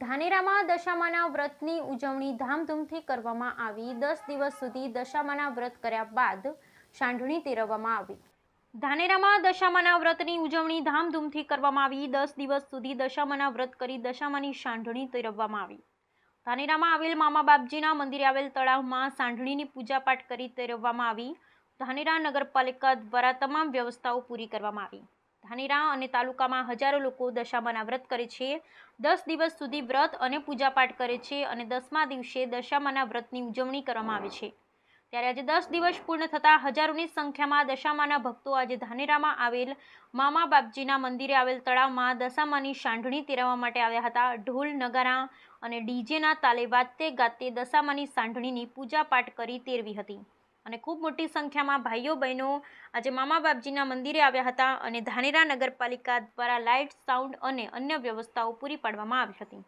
ધાનેરામાં દશામાના વ્રતની ઉજવણી ધામધૂમથી કરવામાં આવી. દસ દિવસ સુધી દશામાના વ્રત કર્યા બાદ સાંઢણી તેરવવામાં આવી. ધાનેરામાં દશામાના વ્રતની ઉજવણી ધામધૂમથી કરવામાં આવી. દસ દિવસ સુધી દશામાના વ્રત કરી દશામાની સાંઢણી તેરવવામાં આવી. ધાનેરામાં આવેલ મામા બાપજીના મંદિરે આવેલ તળાવમાં સાંઢણીની પૂજાપાઠ કરી તેરવવામાં આવી. ધાનેરા નગરપાલિકા દ્વારા તમામ વ્યવસ્થાઓ પૂરી કરવામાં આવી. ધાનેરા અને તાલુકામાં હજારો લોકો દશામાના વ્રત કરે છે. દસ દિવસ સુધી વ્રત અને પૂજાપાઠ કરે છે અને દસમા દિવસે દશામાના વ્રતની ઉજવણી કરવામાં આવે છે. ત્યારે આજે દસ દિવસ પૂર્ણ થતાં હજારોની સંખ્યામાં દશામાના ભક્તો આજે ધાનેરામાં આવેલ મામા બાપજીના મંદિરે આવેલ તળાવમાં દશામાની સાંઢણી તેરવવા માટે આવ્યા હતા. ઢોલ, નગારા અને ડીજેના તાલે વાતે ગાતે દશામાની સાંઢણીની પૂજાપાઠ કરી તેરવી હતી. અને ખૂબ મોટી સંખ્યામાં ભાઈઓ બહેનો આજે મામા બાપજીના મંદિરે આવ્યા હતા અને ધાનેરા નગરપાલિકા દ્વારા લાઇટ, સાઉન્ડ અને અન્ય વ્યવસ્થાઓ પૂરી પાડવામાં આવી હતી.